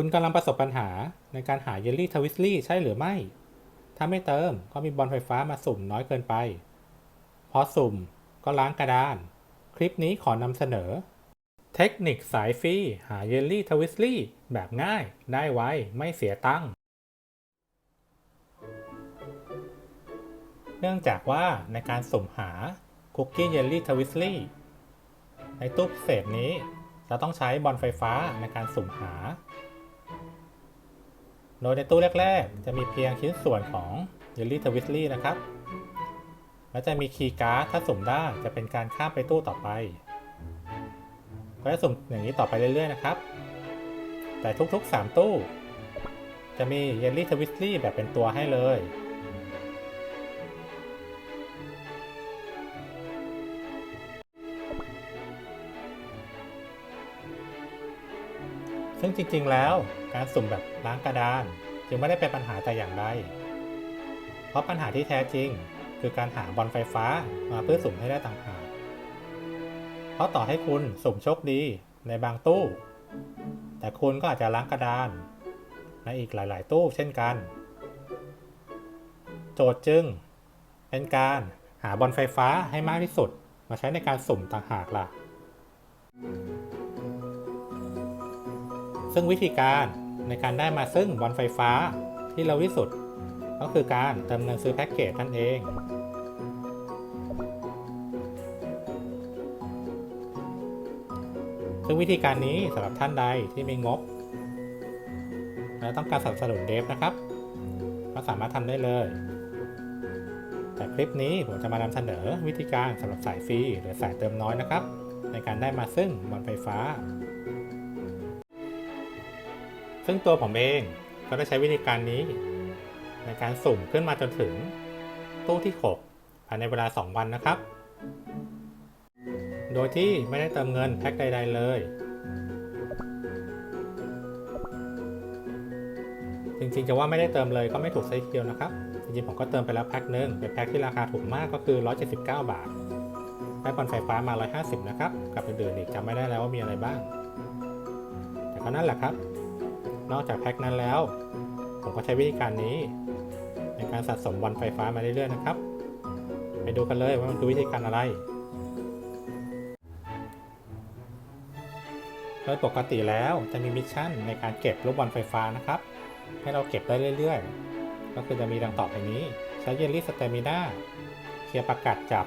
คุณกำลังประสบปัญหาในการหาเยลลี่ทวิสลี่ใช่หรือไม่ ถ้าไม่เติมก็มีบอลไฟฟ้ามาสุ่มน้อยเกินไป พอสุ่มก็ล้างกระดาน คลิปนี้ขอนำเสนอ เทคนิคสายฟรีหาเยลลี่ทวิสลี่แบบง่ายได้ไวไม่เสียตังค์ เนื่องจากว่าในการสุ่มหาคุกกี้เยลลี่ทวิสลี่ในตู้พิเศษนี้ เราต้องใช้บอลไฟฟ้าในการสุ่มหา โดยในตู้แรก ๆ จะมีเพียงชิ้นส่วนของเยลลี่ทวิสลี่นะครับ และจะมีคีย์การ์ดถ้าสุ่มได้จะเป็นการข้ามไปตู้ต่อไป ก็จะสุ่มอย่างนี้ต่อไปเรื่อยๆนะครับ แต่ทุกๆ 3 ตู้ จะมีเยลลี่ทวิสลี่แบบเป็นตัวให้เลย ซึ่งจริงๆ แล้วการสุ่มแบบล้างกระดาน จึงไม่ได้เป็นปัญหาแต่อย่างใด เพราะปัญหาที่แท้จริง คือการหาบอลไฟฟ้ามาเพื่อสุ่มให้ได้ต่างหาก เพราะต่อให้คุณสุ่มโชคดีในบางตู้ แต่คุณก็อาจจะล้างกระดาน ในอีกหลาย ๆ ตู้เช่นกัน โจทย์จึง เป็นการหาบอลไฟฟ้าให้มากที่สุด มาใช้ในการสุ่มต่างหากล่ะ ซึ่งวิธีการในการได้มาซึ่งบอลไฟฟ้าที่เร็วที่สุด ก็คือการเติมเงินซื้อแพ็กเกจนั่นเองซึ่งวิธีการนี้สำหรับท่านใดที่มีงบ และต้องการสนับสนุนเดฟนะครับ ก็สามารถทำได้เลย แต่คลิปนี้ผมจะมานำเสนอวิธีการสำหรับสายฟรีหรือสายเติมน้อยนะครับ ในการได้มาซึ่งบอลไฟฟ้า ซึ่งตัวผมเองก็ได้ใช้วิธีการนี้ ในการสุ่มขึ้นมาจนถึงตู้ที่ 6 ภายในเวลา 2 วันนะครับ โดยที่ไม่ได้เติมเงินแพ็คใด ๆ เลย จริงๆจะว่าไม่ได้เติมเลยก็ไม่ถูกไซะทีเดียวนะครับ จริงๆผมก็เติมไปแล้วแพ็คหนึ่งเป็นแพ็คที่ราคาถูกมากก็คือ 179 บาทได้บอลไฟฟ้ามา 150 นะครับ กับอื่นๆอีกจำไม่ได้แล้วว่ามีอะไรบ้าง แต่ก็นั่นแหละครับ นอกจากแพ็คนั้นแล้ว ผมก็ใช้วิธีการนี้ ในการสะสมบอลไฟฟ้ามาเรื่อยๆนะครับ ไปดูกันเลยว่ามันคือวิธีการอะไรโดยปกติแล้วจะมีมิชชั่นในการเก็บลูกบอลไฟฟ้านะครับ ให้เราเก็บได้เรื่อยๆ ก็คือจะมีดังต่อไปนี้ ใช้เยลลี่สเตมิน่าเคลียร์ประกาศจับ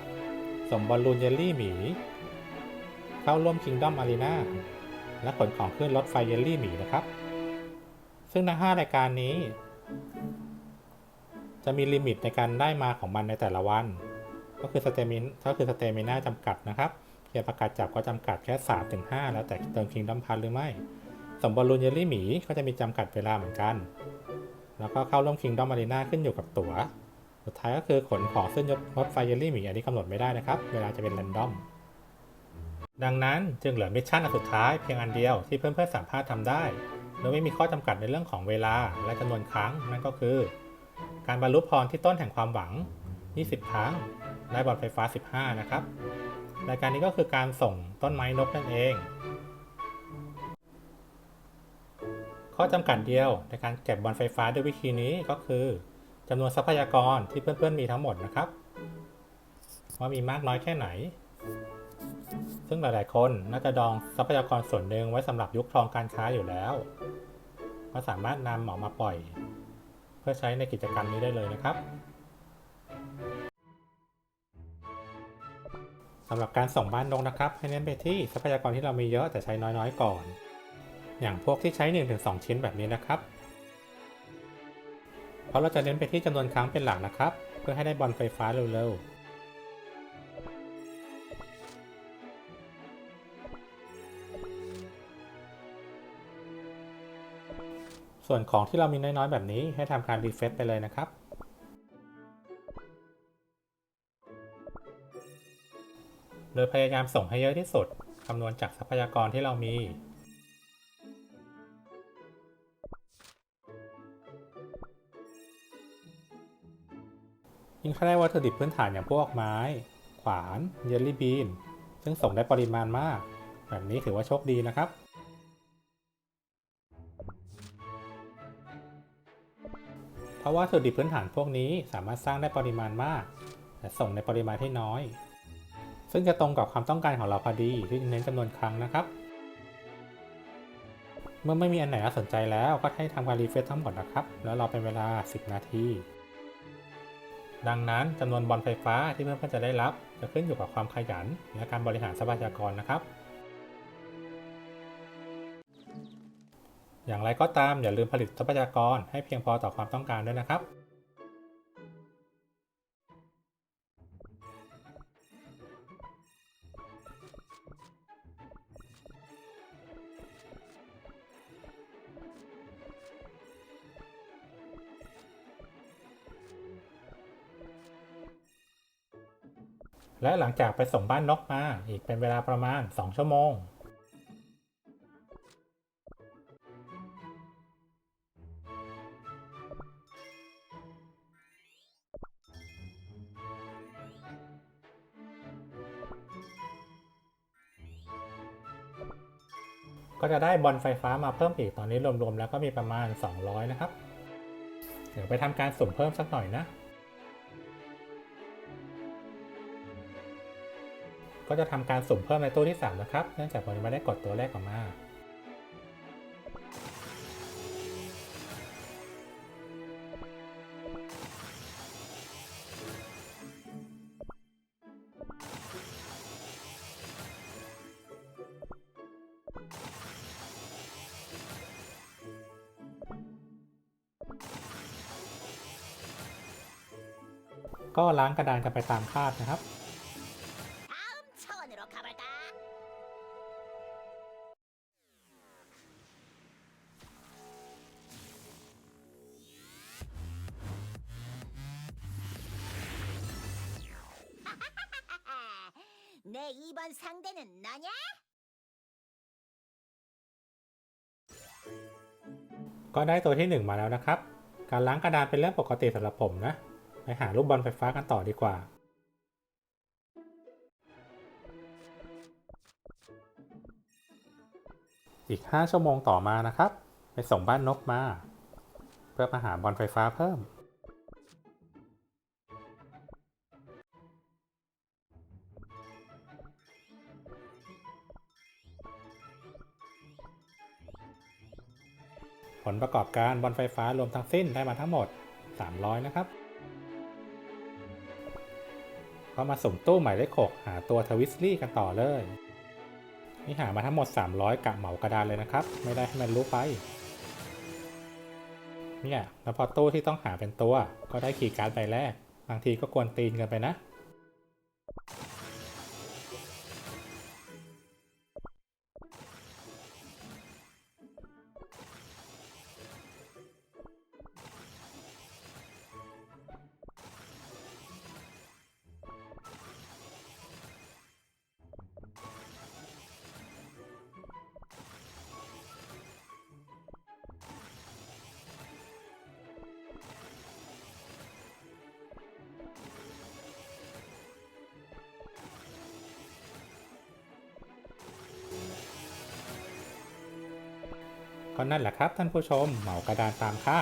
สมบอลลูนเยลลี่หมี เข้าร่วมคิงดอมอารีนาและขนของขึ้นรถไฟเยลลี่หมีนะครับ ซึ่งทั้ง 5 รายการนี้ จะมีลิมิตในการได้มาของมันในแต่ละวัน ก็คือสเตมินก็คือสเตมิน่าจำกัดนะครับเกียร์ประกาศจับก็จำกัดแค่3ถึง5แล้วแต่เติมคิงดอมพันหรือไม่ สมบอลลูนเยลลี่หมีก็จะมีจำกัดเวลาเหมือนกัน แล้วก็เข้าร่วมคิงดอมอารีนาขึ้นอยู่กับตั๋ว สุดท้ายก็คือขนของขึ้นรถไฟเยลลี่หมีอันนี้กำหนดไม่ได้นะครับ เวลาจะเป็นแรนดอม ดังนั้นจึงเหลือมิชชั่นอันสุดท้ายเพียงอันเดียวที่เพื่อนๆสามารถทำได้ โดยไม่มีข้อจำกัดในเรื่องของเวลาและจำนวนครั้ง นั่นก็คือ การบรรลุพรที่ต้นแห่งความหวัง 20 ครั้ง ได้บอลไฟฟ้า 15 นะครับรายการนี้ก็คือการส่งต้นไม้นกนั่นเอง ข้อจำกัดเดียวในการเก็บบอลไฟฟ้าด้วยวิธีนี้ก็คือจำนวนทรัพยากรที่เพื่อนๆมีทั้งหมดนะครับ ว่ามีมากน้อยแค่ไหน ซึ่งหลาย ๆ คนน่าจะดองทรัพยากรส่วนหนึ่งไว้สำหรับยุคทองการค้าอยู่แล้ว ก็สามารถนำออกมาปล่อย เพื่อใช้ในกิจกรรมนี้ได้เลยนะครับสำหรับการส่งบ้านนกนะครับ ให้เน้นไปที่ทรัพยากรที่เรามีเยอะแต่ใช้น้อย ๆ ก่อน อย่างพวกที่ใช้ 1-2 ชิ้นแบบนี้นะครับ เพราะเราจะเน้นไปที่จำนวนครั้งเป็นหลักนะครับ เพื่อให้ได้บอลไฟฟ้าเร็ว ๆ ส่วนของที่เรามีน้อยๆ แบบนี้ให้ทำการรีเฟซไปเลยนะครับ โดยพยายามส่งให้เยอะที่สุดคำนวณจากทรัพยากรที่เรามียิ่งถ้าได้วัตถุดิบพื้นฐานอย่างพวกไม้ ขวาน เยลลี่บีน ซึ่งส่งได้ปริมาณมาก แบบนี้ถือว่าโชคดีนะครับ เพราะว่าวัตถุดิบพื้นฐานพวกนี้สามารถสร้างได้ปริมาณมากแต่ส่งในปริมาณที่น้อย ซึ่งจะตรงกับความต้องการของเราพอดีที่เน้นจำนวนครั้งนะครับ เมื่อไม่มีอันไหนน่าสนใจแล้วก็ให้ทำการรีเฟซทั้งหมดนะครับ แล้วรอเป็นเวลา 10 นาที ดังนั้นจำนวนบอลไฟฟ้าที่เพื่อนๆจะได้รับ จะขึ้นอยู่กับความขยันและการบริหารทรัพยากรนะครับ อย่างไรก็ตามอย่าลืมผลิตทรัพยากรให้เพียงพอต่อความต้องการด้วยนะครับ และหลังจากไปส่งบ้านนกมาอีกเป็นเวลาประมาณ 2 ชั่วโมง ก็จะได้บอลไฟฟ้ามาเพิ่มอีกตอนนี้รวมๆแล้วก็มีประมาณ 200 นะครับ เดี๋ยวไปทำการสุ่มเพิ่มสักหน่อยนะ ก็จะทำการสุ่มเพิ่มในตู้ที่ 3 นะครับ เนื่องจากผมยังไม่ได้กดตัวแรกออกมา ก็ล้างกระดานกันไปตามคาดนะครับ 다음 차원으로 가볼까? 내 2번 상대는 너냐? ก็ได้ตัวที่ 1 มาแล้วนะครับ การล้างกระดานเป็นเรื่องปกติสำหรับผมนะ ไปหาลูกบอลไฟฟ้ากันต่อดีกว่า อีก 5 ชั่วโมงต่อมานะครับ ไปส่งบ้านนกมา เพื่อมาหาบอลไฟฟ้าเพิ่มผลประกอบการบอลไฟฟ้ารวมทั้งสิ้นได้มาทั้งหมด 300 นะครับ ก็มาสุ่มตู้หมายเลข6หาตัวทวิสลี่กันต่อเลย นี่หามาทั้งหมด 300กะเหมากระดานเลยนะครับ ไม่ได้ให้มันรู้ไป เนี่ยแล้วพอตู้ที่ต้องหาเป็นตัว ก็ได้ขีย์การ์ดใบแรก บางทีก็กวนตีนกันไปนะ ก็นั่นแหละครับท่านผู้ชมเหมากระดานตามค่า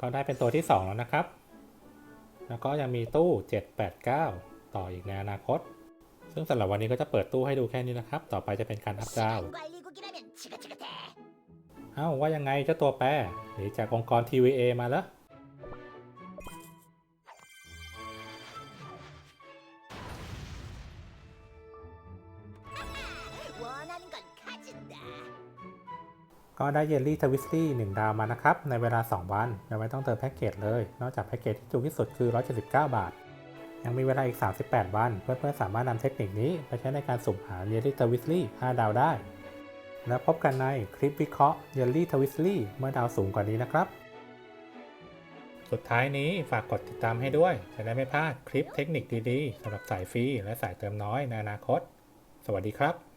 ก็ได้เป็นตัวที่ 2 แล้วนะครับ แล้วก็ยังมีตู้ 789 ต่ออีกในอนาคต ซึ่งสำหรับวันนี้ก็จะเปิดตู้ให้ดูแค่นี้นะครับ ต่อไปจะเป็นการอัพดาว เอ้าว่ายังไงเจ้าตัวแปรหนีจากองค์กร TVA มาแล้วก็ได้เยลลี่ทวิสตี้หนึ่งดาวมานะครับ ในเวลา 2 วันยังไม่ต้องเติมแพ็กเกจเลย นอกจากแพ็กเกจที่ถูกที่สุดคือ 179 บาท ยังมีเวลาอีก 38 วัน เพื่อนๆสามารถนำเทคนิคนี้ไปใช้ในการสุ่มหาเยลลี่ทวิสตี้5ดาวได้ แล้วพบกันในคลิปวิเคราะห์เยลลี่ทวิสลี่เมื่อดาวสูงกว่านี้นะครับ สุดท้ายนี้ฝากกดติดตามให้ด้วย จะได้ไม่พลาดคลิปเทคนิคดีๆสำหรับสายฟรีและสายเติมน้อยในอนาคต สวัสดีครับ